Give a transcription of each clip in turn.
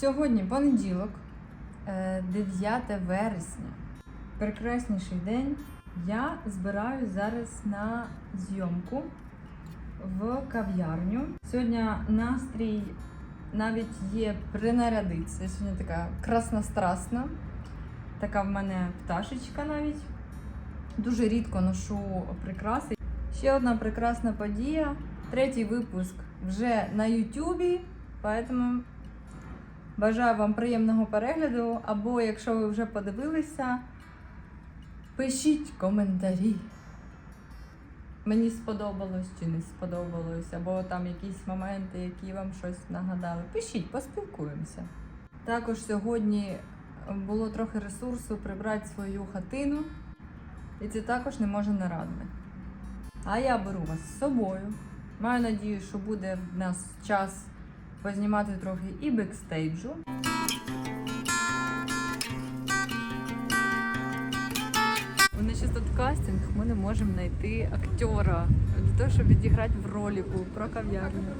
Сьогодні понеділок, е, 9 вересня. Прекрасніший день. Я збираюсь зараз на зйомку в кав'ярню. Сьогодні настрій навіть є принарядитися. Я Сьогодні така краснострасна. Така в мене пташечка навіть. Дуже рідко ношу прикраси. Ще одна прекрасна подія. Третій випуск вже на Ютубі. Поэтому бажаю вам приємного перегляду. Або якщо ви вже подивилися, пишіть коментарі. Мені сподобалось чи не сподобалось, або там якісь моменти, які вам щось нагадали. Пишіть, поспілкуємося. Також сьогодні було трохи ресурсу прибрати свою хатину, і це також не може не радувати. А я беру вас з собою. Маю надію, що буде в нас час познімати трохи і бекстейджу. Вони ще кастинг, ми не можемо знайти актера для того, щоб відіграти в роліку про кав'ярню.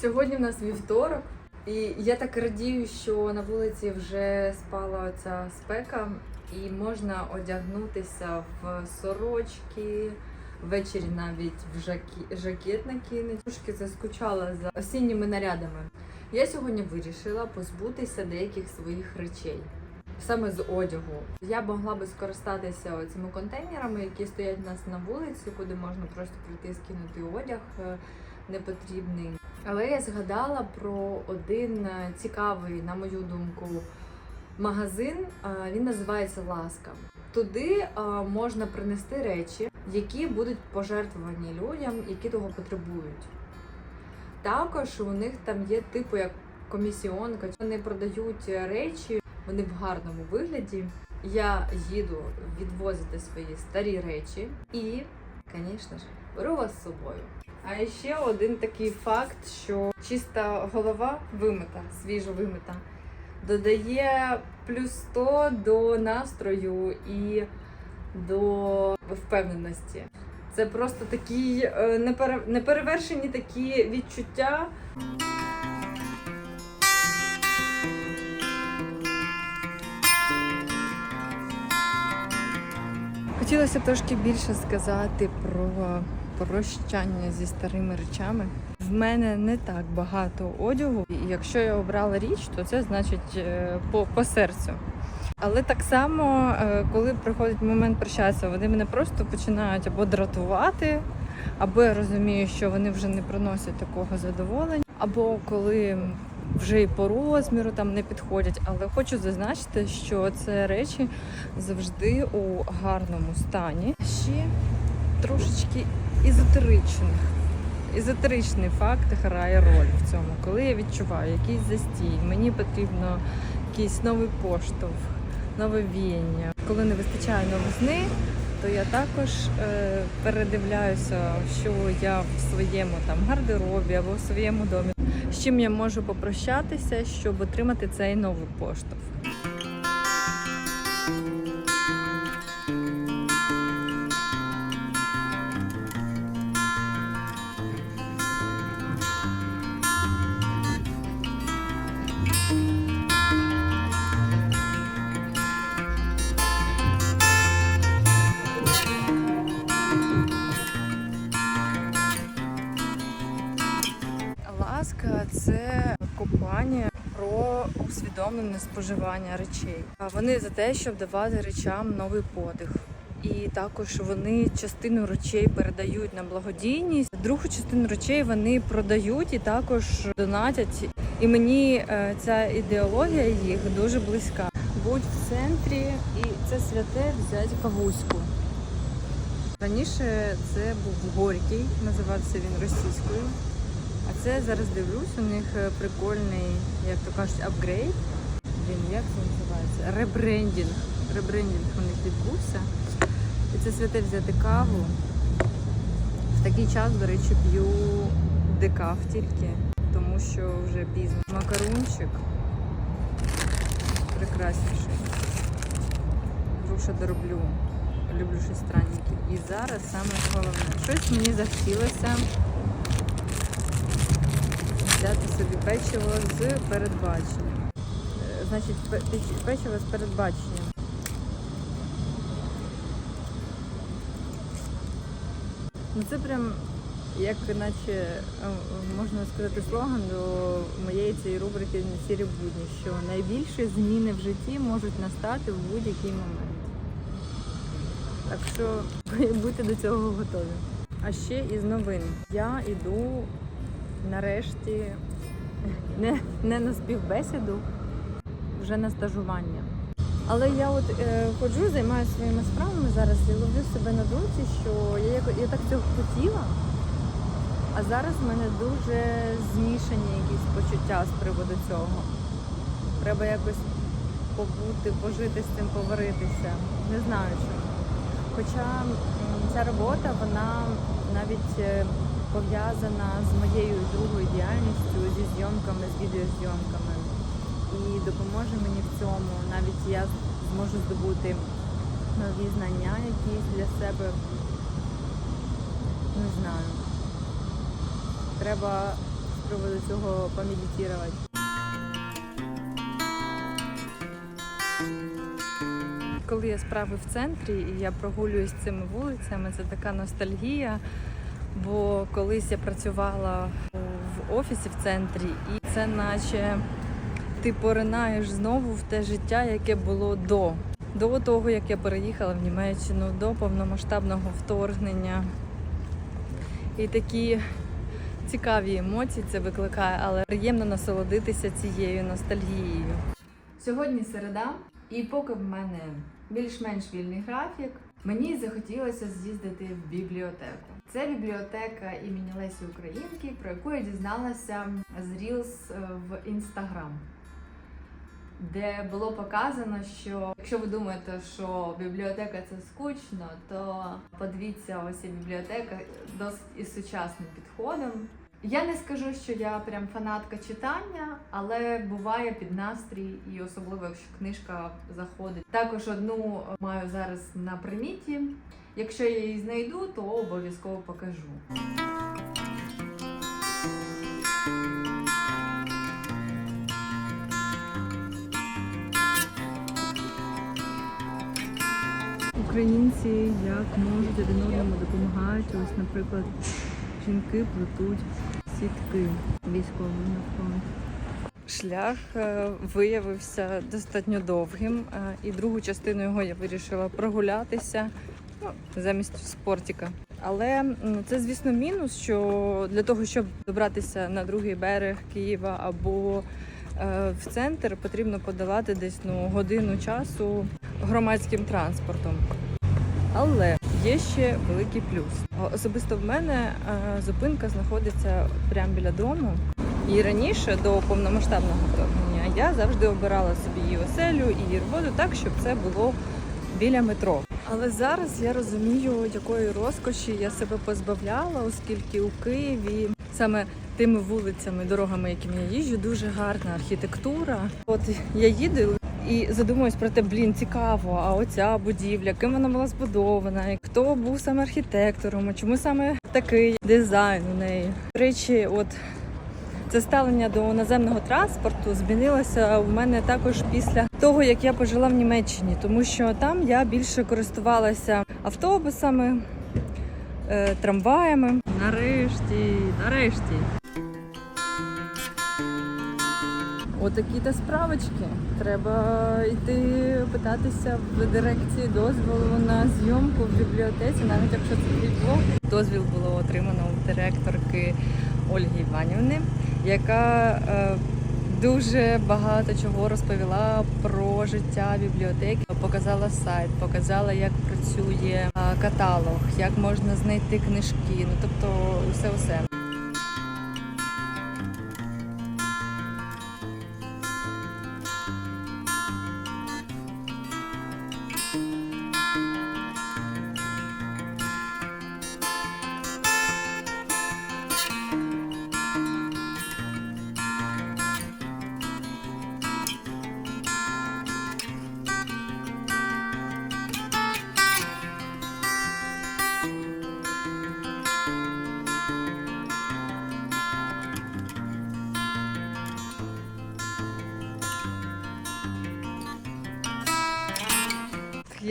Сьогодні в нас вівторок, і я так радію, що на вулиці вже спала ця спека, і можна одягнутися в сорочки, ввечері навіть в жакі... жакет накинути. Трошки заскучала за осінніми нарядами. Я сьогодні вирішила позбутися деяких своїх речей. Саме з одягу. Я могла би скористатися цими контейнерами, які стоять у нас на вулиці, куди можна просто прийти скинути одяг е, непотрібний. Але я згадала про один е, цікавий, на мою думку, магазин. Е, Він називається Ласка. Туди можна принести речі, які будуть пожертвовані людям, які того потребують. Також у них там є типу як комісіонка. Вони продають речі, вони в гарному вигляді. Я їду відвозити свої старі речі і, звісно ж, беру вас з собою. А ще один такий факт, що чиста голова вимита, свіжо вимита, додає плюс 100 до настрою і до впевненості. Це просто такі е, неперевершені такі відчуття. Хотілося трошки більше сказати про прощання зі старими речами. В мене не так багато одягу, і якщо я обрала річ, то це значить е, по, по серцю. Але так само, е, коли приходить момент прощатися, вони мене просто починають або дратувати, або я розумію, що вони вже не приносять такого задоволення, або коли вже і по розміру там не підходять. Але хочу зазначити, що це речі завжди у гарному стані. Ще трошечки езотеричних. Езотеричний факт грає роль в цьому. Коли я відчуваю якийсь застій, мені потрібно якийсь новий поштовх, нове віяння. Коли не вистачає новизни, то я також е, передивляюся, що я в своєму там гардеробі або в своєму домі, з чим я можу попрощатися, щоб отримати цей новий поштовх. Це компанія про усвідомлене споживання речей. Вони за те, щоб давати речам новий подих. І також вони частину речей передають на благодійність. Другу частину речей вони продають і також донатять. І мені е, ця ідеологія їх дуже близька. Будь в центрі, і це святе взяти кавуську. Раніше це був Горький, називався він російською. А це зараз дивлюсь, у них е, прикольний, як то кажуть, апгрейд. Блін, як це називається? Ребрендінг. Ребрендінг у них відбувся. І це святе взяти каву. В такий час, до речі, п'ю декаф тільки, тому що вже пізно. Макарунчик. Прекрасніший. Груша дороблю. Люблю щось странненьке. І зараз саме головне. Щось мені захотілося взяти собі печиво з передбаченням. значить, печиво з передбаченням. Ну це прям як наче е, можна сказати слоган до моєї цієї рубрики Сірі будні, що найбільші зміни в житті можуть настати в будь-який момент. Так що будьте до цього готові. А ще із новин. Я йду нарешті не, не на співбесіду, вже на стажування. Але я от е, ходжу, займаюся своїми справами зараз і ловлю себе на думці, що я, я так цього хотіла, а зараз в мене дуже змішані якісь почуття з приводу цього. Треба якось побути, пожити з цим, поваритися. Не знаю чому. Хоча ця робота, вона навіть е, пов'язана з моєю другою діяльністю, зі зйомками, з відеозйомками. І допоможе мені в цьому. Навіть я зможу здобути нові знання якісь для себе. Не знаю. Треба з цього помедитувати. Коли я справи в центрі і я прогулююсь цими вулицями, це така ностальгія. Бо колись я працювала в офісі в центрі, і це наче ти поринаєш знову в те життя, яке було до. До того, як я переїхала в Німеччину, до повномасштабного вторгнення. І такі цікаві емоції це викликає, але приємно насолодитися цією ностальгією. Сьогодні середа, і поки в мене більш-менш вільний графік, мені захотілося з'їздити в бібліотеку. Це бібліотека імені Лесі Українки, про яку я дізналася з Reels е, в Instagram де було показано, що якщо ви думаєте, що бібліотека це скучно, то подивіться, ось і бібліотека досить із сучасним підходом. Я не скажу, що я прям фанатка читання, але буває під настрій, і особливо якщо книжка заходить. Також одну маю зараз на приміті. Якщо я її знайду, то обов'язково покажу. Українці як можуть один одному допомагають. Ось, наприклад, жінки плетуть сітки військовим на фронт. Шлях е, виявився достатньо довгим, е, і другу частину його я вирішила прогулятися ну, замість спортіка. Але це, звісно, мінус, що для того, щоб добратися на другий берег Києва або е, в центр, потрібно подавати десь ну, годину часу громадським транспортом. Але є ще великий плюс. Особисто в мене е, зупинка знаходиться прямо біля дому. І раніше до повномасштабного вторгнення я завжди обирала собі і оселю, і роботу так, щоб це було біля метро. Але зараз я розумію, якої розкоші я себе позбавляла, оскільки у Києві саме тими вулицями, дорогами, якими я їжджу, дуже гарна архітектура. От я їду і задумуюсь про те, блін, цікаво, а оця будівля, ким вона була збудована, хто був саме архітектором, чому саме такий дизайн у неї. До речі, от це ставлення до наземного транспорту змінилося у мене також після того, як я пожила в Німеччині, тому що там я більше користувалася автобусами, е, трамваями. Нарешті, нарешті. Отакі та справочки. Треба йти питатися в дирекції дозволу на зйомку в бібліотеці, навіть якщо це твій. Дозвіл було отримано у директорки Ольги Іванівни, яка е, дуже багато чого розповіла про життя бібліотеки. Показала сайт, показала, як працює е, каталог, як можна знайти книжки. Ну тобто, усе усе.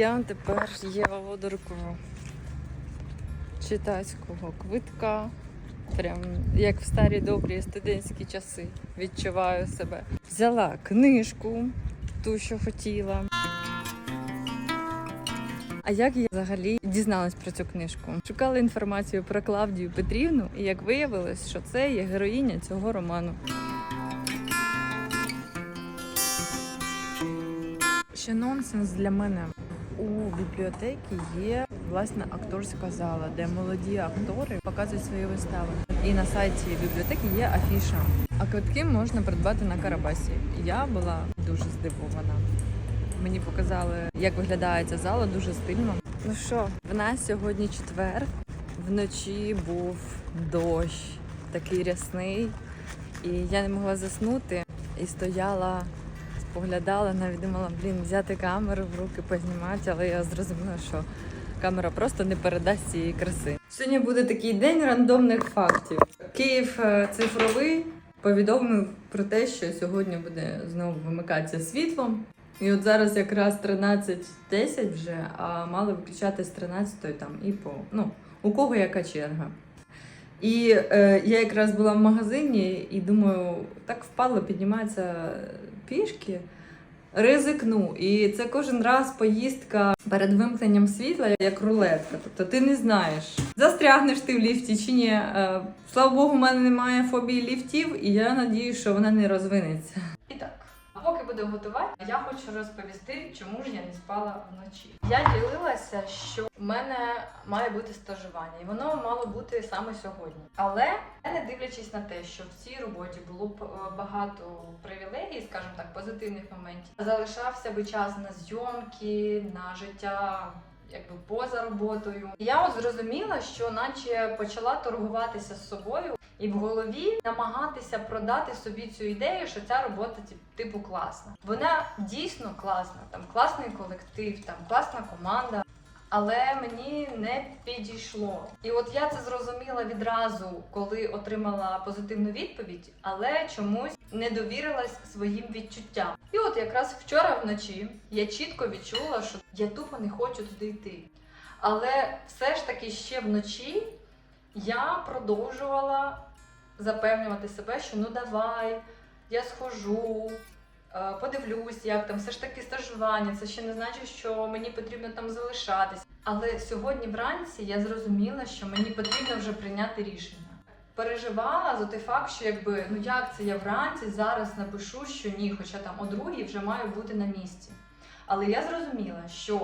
Я тепер є володаркою читацького квитка. Прям як в старі добрі студентські часи відчуваю себе. Взяла книжку, ту, що хотіла. А як я взагалі дізналась про цю книжку? Шукала інформацію про Клавдію Петрівну, і як виявилось, що це є героїня цього роману. Ще нонсенс для мене. У бібліотеки є власна акторська зала, де молоді актори показують свої вистави. І на сайті бібліотеки є афіша. А квитки можна придбати на Карабасі. Я була дуже здивована. Мені показали, як виглядає ця зала, дуже стильно. Ну що, в нас сьогодні четвер. Вночі був дощ, такий рясний, і я не могла заснути і стояла споглядала, навіть думала, блін, взяти камеру в руки, познімати, але я зрозуміла, що камера просто не передасть цієї краси. Сьогодні буде такий день рандомних фактів. Київ е, цифровий повідомив про те, що сьогодні буде знову вимикатися світло. І от зараз якраз 13.10 вже, а мали виключати з 13 там і по ну, у кого яка черга. І е, я якраз була в магазині і думаю, так впадло підніматися пішки. Ризикну. І це кожен раз поїздка перед вимкненням світла, як рулетка. Тобто ти не знаєш, застрягнеш ти в ліфті чи ні. Е, Слава Богу, в мене немає фобії ліфтів, і я надію, що вона не розвинеться. І так, поки буду готувати, я хочу розповісти, чому ж я не спала вночі. Я ділилася, що в мене має бути стажування, і воно мало бути саме сьогодні. Але не дивлячись на те, що в цій роботі було б, е, багато привілегій, скажімо так, позитивних моментів, залишався би час на зйомки, на життя. Якби поза роботою, я от зрозуміла, що наче почала торгуватися з собою і в голові намагатися продати собі цю ідею, що ця робота тип- типу класна. Вона дійсно класна, там класний колектив, там класна команда. Але мені не підійшло. І от я це зрозуміла відразу, коли отримала позитивну відповідь, але чомусь не довірилась своїм відчуттям. І от якраз вчора вночі я чітко відчула, що я тупо не хочу туди йти. Але все ж таки ще вночі я продовжувала запевнювати себе, що ну давай, я схожу, е, подивлюсь, як там все ж таки стажування. Це ще не значить, що мені потрібно там залишатись. Але сьогодні вранці я зрозуміла, що мені потрібно вже прийняти рішення. Переживала за той факт, що якби ну як це я вранці зараз напишу, що ні, хоча там о другій вже маю бути на місці. Але я зрозуміла, що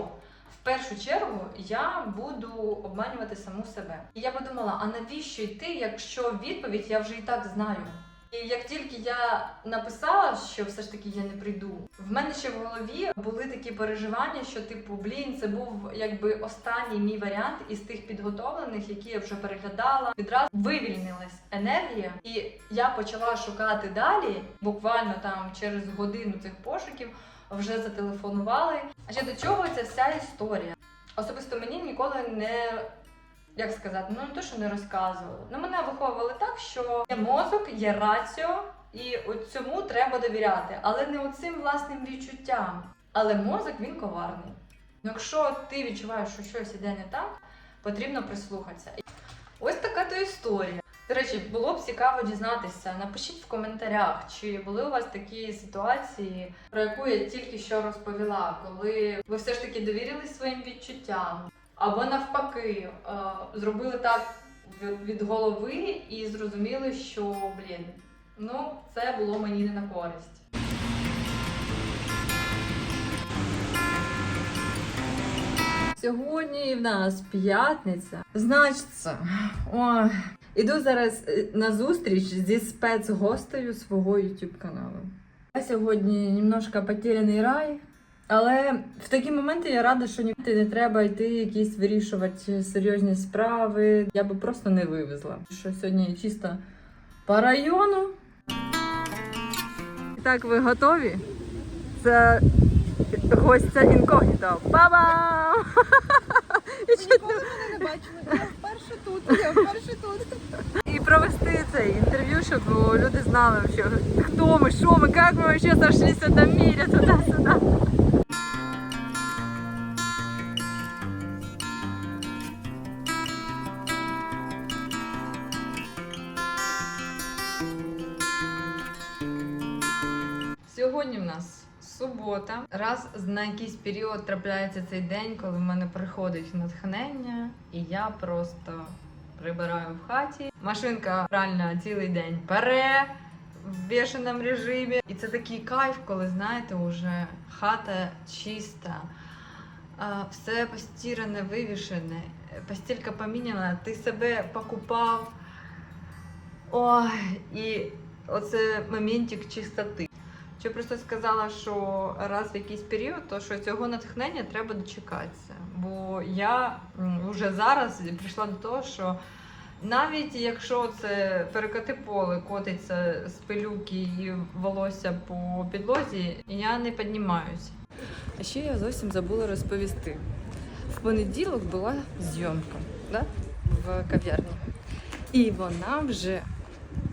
в першу чергу я буду обманювати саму себе. І я подумала, а навіщо йти, якщо відповідь я вже і так знаю. І як тільки я написала, що все ж таки я не прийду, в мене ще в голові були такі переживання, що типу, блін, це був якби останній мій варіант із тих підготовлених, які я вже переглядала. Відразу вивільнилась енергія, і я почала шукати далі. Буквально там через годину цих пошуків вже зателефонували. А ще до чого ця вся історія? Особисто мені ніколи не як сказати, ну не то, що не розказували. Ну мене виховували так, що є мозок, є раціо, і цьому треба довіряти, але не оцим власним відчуттям. Але мозок він коварний. Ну, якщо ти відчуваєш, що щось іде не так, потрібно прислухатися. Ось така то історія. До речі, було б цікаво дізнатися. Напишіть в коментарях, чи були у вас такі ситуації, про яку я тільки що розповіла, коли ви все ж таки довірились своїм відчуттям, або навпаки, е, зробили так від- голови і зрозуміли, що блін, ну це було мені не на користь. Сьогодні в нас п'ятниця. Значиться, ой, іду зараз е, на зустріч зі спецгостею свого YouTube каналу. Я сьогодні немножко потеряний рай. Але в такі моменти я рада, що нікуди не треба йти якісь вирішувати серйозні справи. Я би просто не вивезла. Що сьогодні чисто по району. Так, ви готові? Це гостя інкогніто. Ба-бам! Ніколи мене не бачили. Я вперше тут, я вперше тут. і провести це інтерв'ю, щоб люди знали, що хто ми, що ми, як ми вообще сошлись в этом мире, туди-сюди. Сьогодні в нас субота. Раз на якийсь період трапляється цей день, коли в мене приходить натхнення, і я просто прибираю в хаті. Машинка реально цілий день пере в бешеному режимі. І це такий кайф, коли знаєте, уже хата чиста. Все постіране, вивішене, постілька поміняна, ти себе покупав. Ой, і оце моментик чистоти. Що просто сказала, що раз в якийсь період, то що цього натхнення треба дочекатися. Бо я вже зараз прийшла до того, що навіть якщо це перекати поле котиться з пилюки і волосся по підлозі, я не піднімаюся. А ще я зовсім забула розповісти. В понеділок була зйомка да? в кав'ярні. І вона вже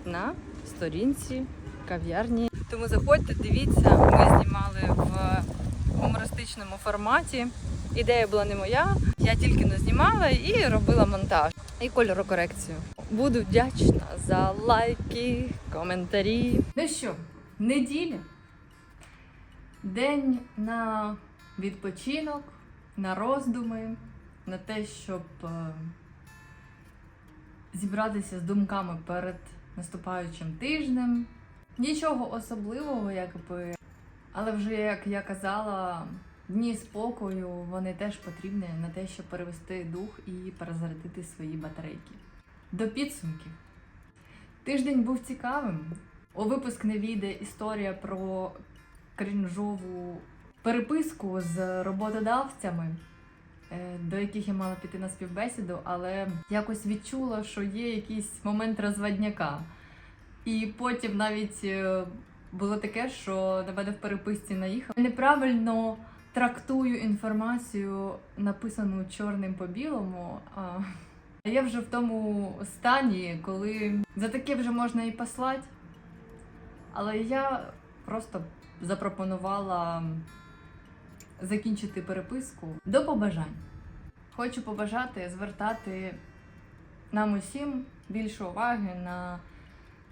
на сторінці кав'ярні. Тому заходьте, дивіться, ми знімали в гумористичному форматі. Ідея була не моя, я тільки не знімала і робила монтаж і кольорокорекцію. Буду вдячна за лайки, коментарі. Ну що, неділя. День на відпочинок, на роздуми, на те, щоб е, зібратися з думками перед наступаючим тижнем. Нічого особливого, якби. Але вже як я казала, дні спокою вони теж потрібні на те, щоб перевести дух і перезарядити свої батарейки. До підсумків. Тиждень був цікавим. У випуск не війде історія про крінжову переписку з роботодавцями, е, до яких я мала піти на співбесіду, але якось відчула, що є якийсь момент розвадняка. І потім навіть е, було таке, що на мене в переписці наїхав. Неправильно трактую інформацію, написану чорним по білому. А я вже в тому стані, коли за таке вже можна і послати. Але я просто запропонувала закінчити переписку до побажань. Хочу побажати звертати нам усім більше уваги на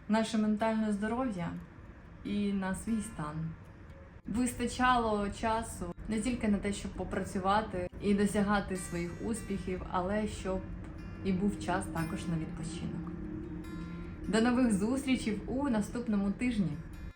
наше ментальне здоров'я і на свій стан. Вистачало часу не тільки на те, щоб попрацювати і досягати своїх успіхів, але щоб і був час також на відпочинок. До нових зустрічей у наступному тижні!